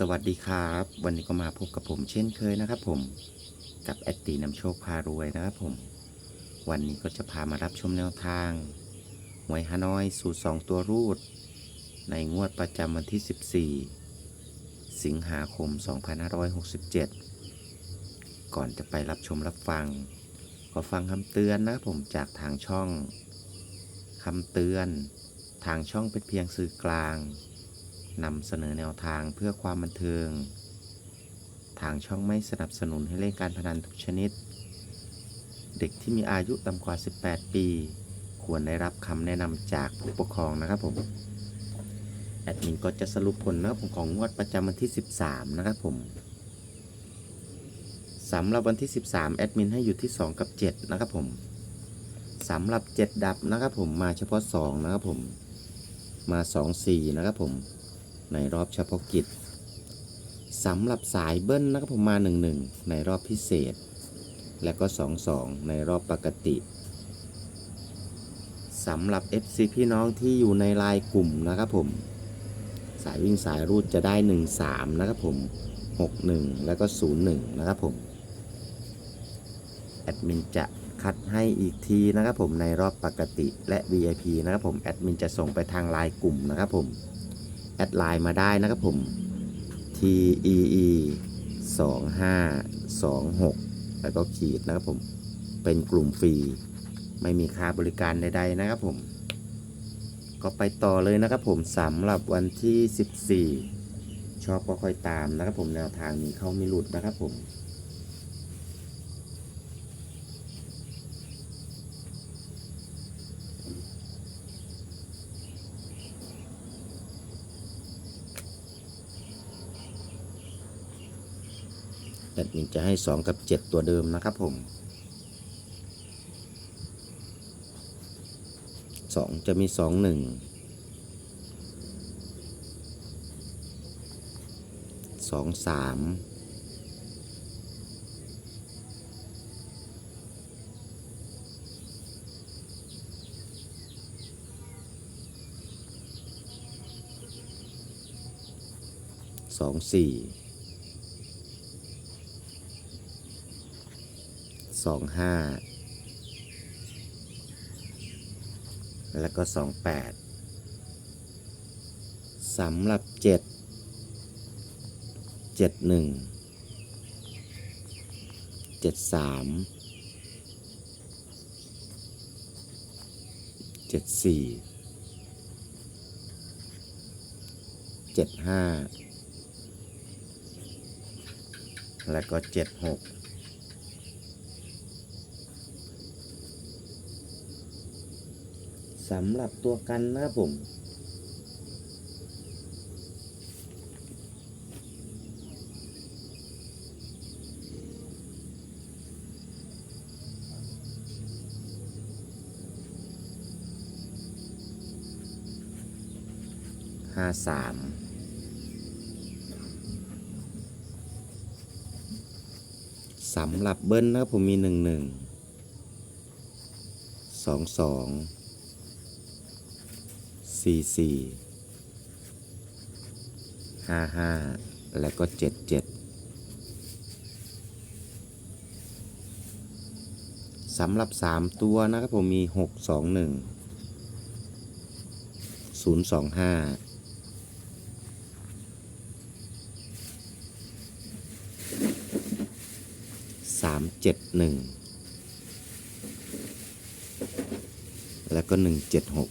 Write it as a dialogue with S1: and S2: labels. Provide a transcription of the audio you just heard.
S1: สวัสดีครับ วันนี้ก็มาพบกับผมเช่นเคยนะครับ ผมกับแอดตีนำโชคพารวยนะครับผม วันนี้ก็จะพามารับชมแนวทางหวยฮานอยสูตรสองตัวรูด ในงวดประจำวันที่ 14 สิงหาคม 2567 ก่อนจะไปรับชมรับฟัง ขอฟังคำเตือนนะครับผมจากทางช่องคำเตือน ทางช่องเป็นเพียงสื่อกลาง นำเสนอแนวทางเพื่อความบันเทิง ทางช่องไม่สนับสนุนให้เล่นการพนันทุกชนิด เด็กที่มีอายุต่ำกว่า 18 ปี ควรได้รับคำแนะนำจากผู้ปกครองนะครับผม แอดมินก็จะสรุปผลนะครับผมของงวดประจำวันที่ 13 นะครับผมสำหรับวันที่ 13 แอดมินให้อยู่ที่ 2 กับ 7 นะครับผมสำหรับ 7 ดับนะครับผมมาเฉพาะ 2 นะครับผมมา 2 4 นะครับผม ในรอบเฉพาะกิจสำหรับสายเบิ้ลนะครับผมมา 1 1 ในรอบพิเศษ และก็ 2 2 ในรอบปกติสำหรับ FC พี่น้องที่อยู่ในลน์กลุ่มนะครับผม สายวิ่งสายรูดจะได้ 1 3 นะครับผม 6 1 แล้วก็ 0 1 นะครับผม แอดมินจะคัดให้อีกทีนะครับผมในรอบปกติและ VIP นะครับผม แอดมินจะส่งไปทางลน์กลุ่มนะครับผม แอดไลน์มาได้นะครับผม T E E 2 5 2 6 แล้วก็ขีดนะครับผม เป็นกลุ่มฟรี ไม่มีค่าบริการใดๆนะครับผม ก็ไปต่อเลยนะครับผมสำหรับวันที่ 14 ชอบก็ค่อยตามนะครับผมแนวทางนี้เข้าไม่หลุดนะครับผม แอดมินจะให้ 2 กับ 7 ตัวเดิมนะครับผม 2 จะมี 2 1 2 3สองสี่ สองห้าแล้วก็สองแปดสำหรับเจ็ดเจ็ดหนึ่งเจ็ดสามเจ็ดสี่เจ็ดห้าแล้วก็เจ็ดหก สำหรับตัวกันนะครับผมห้าสามสำหรับเบิ้ลนะครับผมมีหนึ่งหนึ่งสองสอง สี่สี่ห้าห้าแล้วก็เจ็ดเจ็ดสำหรับสามตัวนะครับผมมีหกสองหนึ่งศูนย์สองห้าสามเจ็ดหนึ่งแล้วก็หนึ่งเจ็ดหก